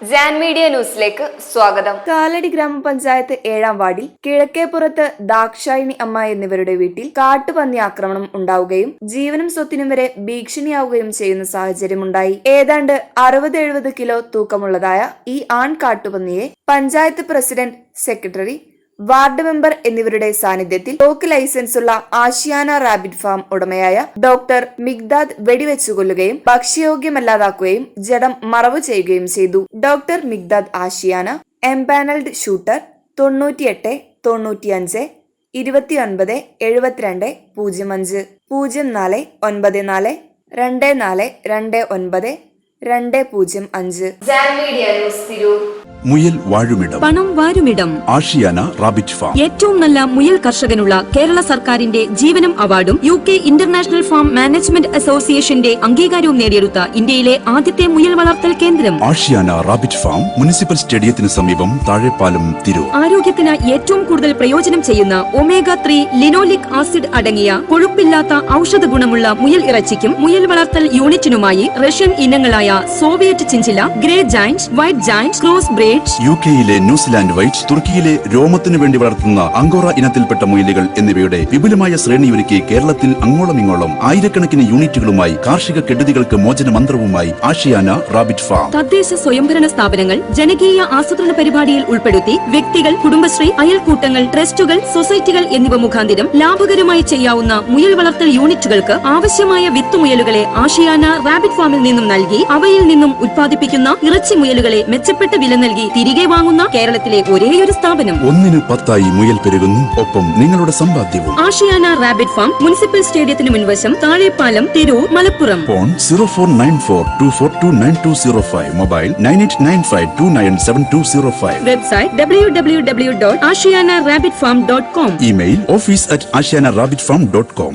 Jan media ന്യൂസിലേക്ക് സ്വാഗതം. കാലടി ഗ്രാമപഞ്ചായത്ത് ഏഴാം വാർഡിൽ കിഴക്കേപ്പുറത്ത് ദാക്ഷായിണി അമ്മ എന്നിവരുടെ വീട്ടിൽ കാട്ടുപന്നി ആക്രമണം ഉണ്ടാവുകയും ജീവനും സ്വത്തിനും വരെ ഭീഷണിയാവുകയും ചെയ്യുന്ന സാഹചര്യമുണ്ടായി. ഏതാണ്ട് അറുപത് എഴുപത് കിലോ തൂക്കമുള്ളതായ ഈ ആൺ കാട്ടുപന്നിയെ panchayat president secretary ward member എന്നിവരുടെ സാന്നിധ്യത്തിൽ തോക്ക് ലൈസൻസുള്ള ആഷിയാന റാബിറ്റ് ഫാം ഉടമയായ ഡോക്ടർ മിഗ്ദാദ് വെടിവെച്ചു കൊല്ലുകയും ഭക്ഷ്യയോഗ്യമല്ലാതാക്കുകയും ജഡം മറവ് ചെയ്യുകയും ചെയ്തു. Doctor Migdad Ashiana empanelled shooter തൊണ്ണൂറ്റിയെട്ട് തൊണ്ണൂറ്റിയഞ്ച് ഇരുപത്തിയൊൻപത് എഴുപത്തിരണ്ട് പൂജ്യം അഞ്ച് പൂജ്യം നാല് ഒൻപത് നാല് രണ്ട് നാല് രണ്ട് ഒൻപത് രണ്ട് പൂജ്യം അഞ്ച്. Media news Tirur. മുയൽ വാഴുമിടം. പണം വാരുമിടം. Ashiana rabbit farm. ഏറ്റവും നല്ല മുയൽ കർഷകനുള്ള കേരള സർക്കാരിന്റെ ജീവനം അവാർഡും U K international farm management അസോസിയേഷന്റെ അംഗീകാരവും നേടിയെടുത്ത ഇന്ത്യയിലെ ആദ്യത്തെ മുയൽ വളർത്തൽ കേന്ദ്രം. ആഷിയാന റാബിറ്റ് ഫാം മുനിസിപ്പൽ സ്റ്റേഡിയത്തിന് സമീപം താഴെപ്പാലം തിരു ആരോഗ്യത്തിന് ഏറ്റവും കൂടുതൽ പ്രയോജനം ചെയ്യുന്ന ഒമേഗ ത്രീ ലിനോലിക് ആസിഡ് അടങ്ങിയ കൊഴുപ്പില്ലാത്ത ഔഷധ ഗുണമുള്ള മുയൽ ഇറച്ചിക്കും മുയൽ വളർത്തൽ യൂണിറ്റിനുമായി Russian ഇനങ്ങളായ Soviet chinchilla grey giant white giant cross breed U കെയിലെ ന്യൂസിലാൻഡ് വൈറ്റ് തുർക്കിയിലെ രോമത്തിനു വേണ്ടി വളർത്തുന്ന അങ്കോറ ഇനത്തിൽപ്പെട്ട മുയലുകൾ എന്നിവയുടെ വിപുലമായ ശ്രേണി ശ്രേണിയൊരുക്കി കേരളത്തിൽ അങ്ങോളം ഇങ്ങോളം ആയിരക്കണക്കിന് യൂണിറ്റുകളുമായി കാർഷിക കെടുതികൾക്ക് മോചന മന്ത്രവുമായി ആഷിയാന റാബിറ്റ് ഫാം. തദ്ദേശ സ്വയംഭരണ സ്ഥാപനങ്ങൾ ജനകീയ ആസൂത്രണ പരിപാടിയിൽ ഉൾപ്പെടുത്തി വ്യക്തികൾ കുടുംബശ്രീ അയൽക്കൂട്ടങ്ങൾ ട്രസ്റ്റുകൾ സൊസൈറ്റികൾ എന്നിവ മുഖാന്തിരം ലാഭകരമായി ചെയ്യാവുന്ന മുയൽ വളർത്തൽ യൂണിറ്റുകൾക്ക് ആവശ്യമായ വിത്തുമുയലുകളെ ആഷിയാന റാബിറ്റ് ഫാമിൽ നിന്നും നൽകി അവയിൽ നിന്നും ഉത്പാദിപ്പിക്കുന്ന ഇറച്ചി മുയലുകളെ മെച്ചപ്പെട്ട വില നൽകി തിരികെ വാങ്ങുന്ന കേരളത്തിലെ ഒരേയൊരു സ്ഥാപനം. ഒന്നിന് പത്തായി മുയൽ പെരുകുന്നു. ഒപ്പം നിങ്ങളുടെ സമ്പാദ്യവും. ആഷിയാന റാബിറ്റ് ഫാം മുനിസിപ്പൽ സ്റ്റേഡിയത്തിന് മുൻവശം Thazhepalam Tirur Malappuram. Phone zero four nine four two four two nine two zero five. Mobile nine eight nine five two nine seven two zero five. Website W W W dot Ashiyana rabbit farm dot com. Email office at Ashiyana rabbit farm dot com.